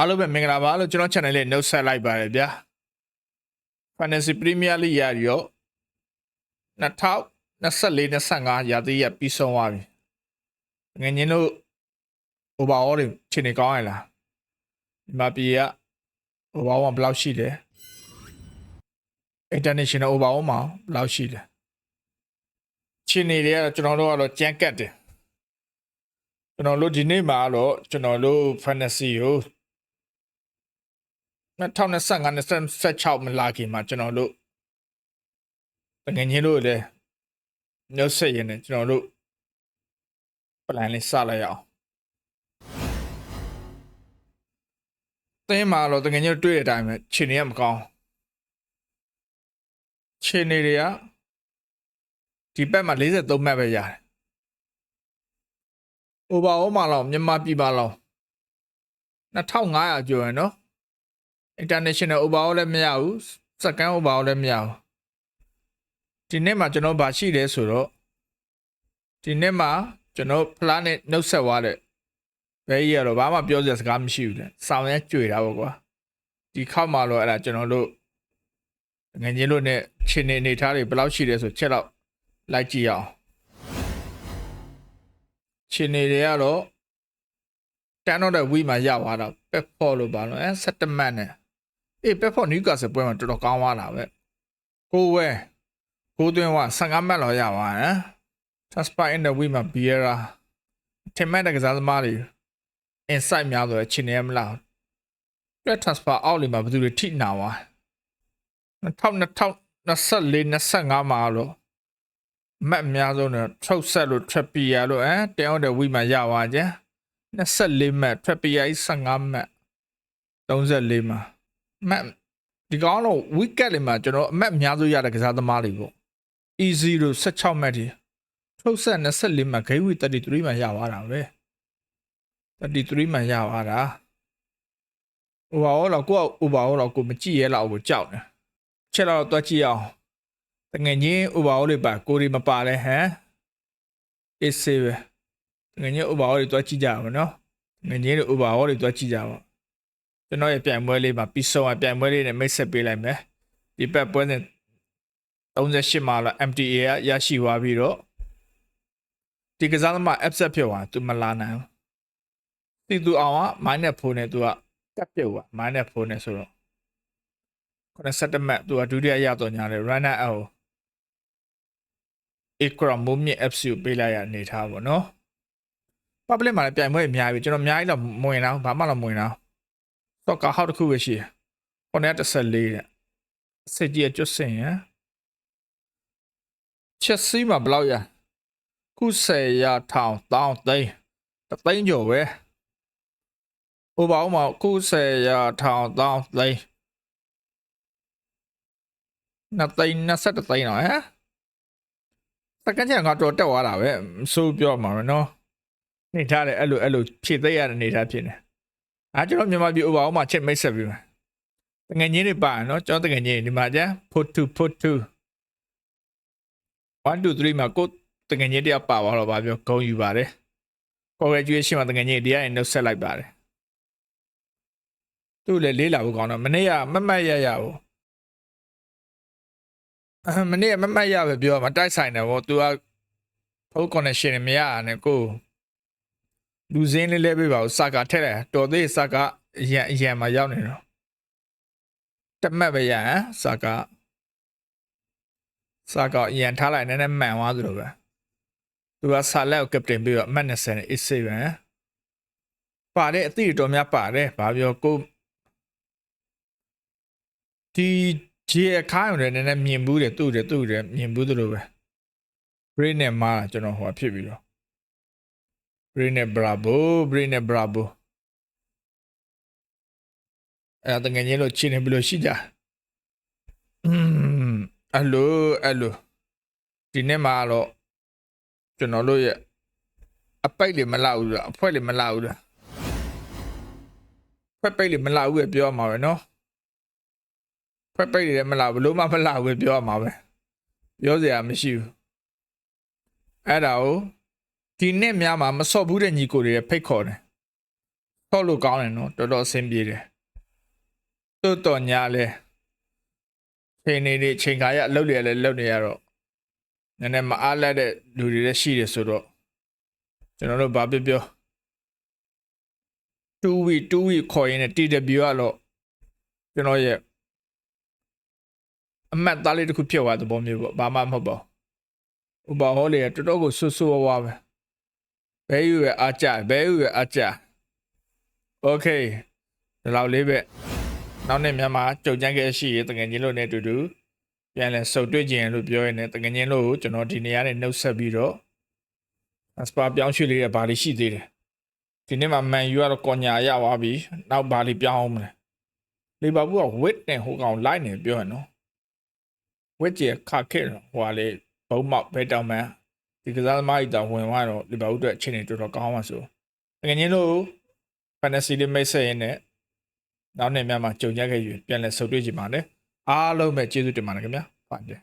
အားလုံးပဲမင်္ဂလာပါလို့ကျွန်တော် channel လေးနှုတ်ဆက်လိုက်ပါတယ်ဗျာ Fantasy Premier League ရရော2024 25ရာသီရပြီးဆုံးသွားပြီငယ်ညင်းတို့ overall တွေခြေနေကောင်းရလားဒီမှာပြေက overall မှာဘယ်လောက်ရှိလဲ international overall မှာဘယ်လောက်ရှိလဲခြေနေတွေကတော့ကျွန်တော်တို့ကတော့ကြမ်းကတ်တယ်ကျွန်တော်တို့ဒီနေ့မှာတော့ကျွန်တော်တို့ fantasy ကို 2025 26မလာခင်မှာကျွန်တော်တို့တကယ်ချင်းတို့လည်းညှို့ဆက်ရင်လည်းကျွန်တော်တို့ plan လေးစလိုက်ရအောင်တင်းမှာတော့တကယ်ချင်းတွေ့တဲ့အတိုင်းပဲခြေနေရမကောင်းခြေနေတွေကဒီဘက်မှာ43မှတ်ပဲရတယ် overall မှာတော့မြန်မာပြည်မှာတော့2500ကျော်ရယ်နော် international overall လည်းမရဘူး second overall လည်းမရဘူးဒီနေ့မှာကျွန်တော်ဗာရှိတယ်ဆိုတော့ဒီနေ့မှာကျွန်တော် plan နဲ့နှုတ်ဆက်သွားတဲ့ဘယ်ကြီးရတော့ဘာမှပြောစရာစကားမရှိဘူးလေစောင်းရဲကြွေတာပေါ့ကွာဒီခေတ်မှာတော့အဲ့ဒါကျွန်တော်တို့ငွေချင်းလို့နဲ့ခြေနေအနေထားတွေဘယ်လောက်ရှိတယ်ဆိုချက်တော့လိုက်ကြည့်ရအောင်ခြေနေတွေကတော့တန်းတော့တဲ့ဝီမှာရသွားတော့ပက်ဖော်လို့ပါတော့အဲစက်တမတ်နဲ့ အေးပက်ဖော်နယူကာဆယ်ပွဲမှာတော်တော်ကောင်းသွားတာပဲကိုဝဲကိုသွင်းဝ15မှတ်လောက်ရသွားဟမ် Transfer in the week မှာ Biera ထင်မှတ်တဲ့ကစားသမားတွေ insight များဆိုတော့ချင်နေရမလားပြ transfer out လေးမှာဘယ်သူတွေထိနာဝါ2024 25မှာတော့မက်အများဆုံးတော့ထုတ်ဆက်လို့ Trappier လို့အဲတဲအောင်တဲ့ week မှာရသွားကြ24မက် Trappier 15မက်34မှာ မက်ဒီကောင်တော့ wicket လေးမှာကျွန်တော်အမက်အများဆုံးရတဲ့ကစားသမားတွေပေါ့ easy လို့16မက်တွေထုတ်ဆက်24မှာ game week 33မှာရသွားတာပဲ33မှာရသွားတာ overall တော့ကိုက overall တော့ကိုမကြည့်ရဲလောက်ကိုကြောက်နေချက်တော့တွက်ကြည့်အောင်တငယ်ချင်း overall တွေပါကိုရီမပါလဲဟမ်အေးစေးပဲတငယ်ချင်း overall တွေတွက်ကြည့်ကြအောင်နော်ငယ်ချင်းတွေ overall တွေတွက်ကြည့်ကြပါ ကျွန်တော်ရဲ့ပြိုင်ပွဲလေးမှာပြီးဆုံးအောင်ပြိုင်ပွဲလေးနဲ့မိတ်ဆက်ပေးလိုက်မယ်ဒီပတ်ပွဲစဉ်38မှာတော့ MTA ကရရှိသွားပြီးတော့ဒီကစားသမား upset ဖြစ်သွားသူမလာနိုင်ဘူးတီသူအောင်က minus 4နဲ့သူကကပ်ပြုတ်သွား minus 4နဲ့ဆိုတော့87မှတ်သူကဒုတိယရတော့ညာတယ် runner up ကို Ikra Movement FC ကိုပေးလိုက်ရအနေထားပေါ့နော် public မှာလည်းပြိုင်ပွဲအများပြီကျွန်တော်အများကြီးတော့မဝင်တော့ဘာမှတော့မဝင်တော့ soccer ဟောက်တစ်ခုပဲရှိတယ်914တဲ့စစ်ကြီးကျွတ်စင်ရချက်စီးမှာဘယ်လောက်ရခု10ရထောင်တောင်းသိန်းတသိန်းကျော်ပဲဥပအောင်မှာခု10ရထောင်တောင်းသိန်းနှစ်သိန်း21သိန်းတော့ဟမ်စကန်ချန်ကတော့တက်သွားတာပဲဆိုပြောမှာနော်နေထားတယ်အဲ့လိုအဲ့လိုဖြည့်သိရတဲ့နေထားဖြစ်နေ အားကျွန်တော်မြန်မာပြည်ဥပအောင်မှာချက်မိတ်ဆက်ပြီးမှာတငယ်ချင်းတွေပါနော်ကျွန်တော်တငယ်ချင်းဒီမှာကြာ put to put to 1 2 3မှာကိုတငယ်ချင်းတယောက်ပါသွားတော့ဗာပြောဂုံယူပါတယ် congratulation မှာတငယ်ချင်းတရားရင်နှုတ်ဆက်လိုက်ပါတယ်သူ့လည်းလေးလာဖို့ကောင်းတော့မနေ့ကမမတ်ရရဘူးအမနေ့ကမမတ်ရပဲပြောမှာတိုက်ဆိုင်တယ်ဗော तू ကဖုန်း connection မရနဲ့ကို လူစင်းလေးလဲပေးပါဦးစာကာထက်တယ်တော်သေးစာကာအရန်အရန်မှာရောက်နေတော့တမတ်ပဲရဟမ်စာကာစာကာအရန်ထားလိုက်နည်းနည်းမှန်သွားသလိုပဲသူကဆာလက်ကိုကပတင်ပြီးတော့အမှတ်20နဲ့ is 7ပါတဲ့အသည့်တော်များပါတယ်ဘာပြောကိုဒီဂျေအခါရုံနဲ့နည်းနည်းမြင်ဘူးတယ်သူ့တယ်သူ့တယ်မြင်ဘူးသလိုပဲ brain နဲ့မှာကျွန်တော်ဟိုဖြစ်ပြီးတော့ brain နဲ့ bravo brain နဲ့ bravo အဲ့ဒါတကယ်ကြီးလို့ချင်းနေဘယ်လိုရှိကြอืมအလိုအလိုဒီနေ့မှာတော့ကျွန်တော်တို့ရဲ့အပိတ်လေးမလောက်ဘူးလားအဖွဲလေးမလောက်ဘူးလားဖွဲပိတ်လေးမလောက်ဘူးပဲပြောရမှာပဲနော်ဖွဲပိတ်လေးလည်းမလောက်ဘလို့မှမလောက်ဘူးပဲပြောရမှာပဲပြောစရာမရှိဘူးအဲ့ဒါကို ဒီနေ့များမှာမစော့ဘူးတဲ့ညီကိုတွေဖိတ်ခေါ်တယ်ထောက်လို့ကောင်းတယ်နော်တော်တော်အဆင်ပြေတယ်တိုးတော်ညာလဲချိန်နေနေချိန်ခါရအလုပ်တွေလည်းလုပ်နေရတော့နည်းနည်းမအားလက်တဲ့လူတွေလည်းရှိတယ်ဆိုတော့ကျွန်တော်တို့ဘာပြောပြော2 week 2 week ခေါ်ရင်းနဲ့ TW ကတော့ကျွန်တော်ရဲ့အမတ်သားလေးတစ်ခုဖြစ်သွားတဲ့ပုံမျိုးပေါ့ဘာမှမဟုတ်ပါဘူးဥပဟောလေတော်တော်ကိုဆွဆွဝါးဝါးပဲ ဘဲယူရဲ့အားကြဘဲယူရဲ့အားကြ Okay ဒီလောက်လေးပဲနောက်နေ့မြန်မာကြုံကြမ်းခဲ့ရှိရတကယ်ချင်းလို့နဲ့အတူတူပြန်လဲစုပ်တွေ့ကြရင်လို့ပြောရနေတကယ်ချင်းလို့ကျွန်တော်ဒီနေရာနဲ့နှုတ်ဆက်ပြီးတော့စပါပြောင်းရွှေ့လေးတဲ့ဘာလေးရှိသေးတယ်ဒီနေ့မှာမန်ယူကတော့ကော်ညာရသွားပြီနောက်ဘာလေးပြောင်းအောင်မလဲလီဗာပူးကဝစ်နဲ့ဟိုကောင်လိုက်နေပြောရနော်ဝစ်ကြီးခါခဲ့တော့ဟိုကလေဘုံမောက်ဘဲတောင်မန် ဒီကစားသမားကြီးတောင်ဝင်သွားတော့လီဗာပူးအတွက်အချိန်နေတော်တော်ကောင်းပါဆိုတကယ်ချင်းလို့ fantasy လေးမိတ်ဆက်ရင်းနဲ့နောက်နေ့များမှာကြုံရခဲ့ယူပြန်လဲဆုပ်တွေ့ကြပါနဲ့အားလုံးပဲကျေးဇူးတင်ပါတယ်ခင်ဗျာပါတယ်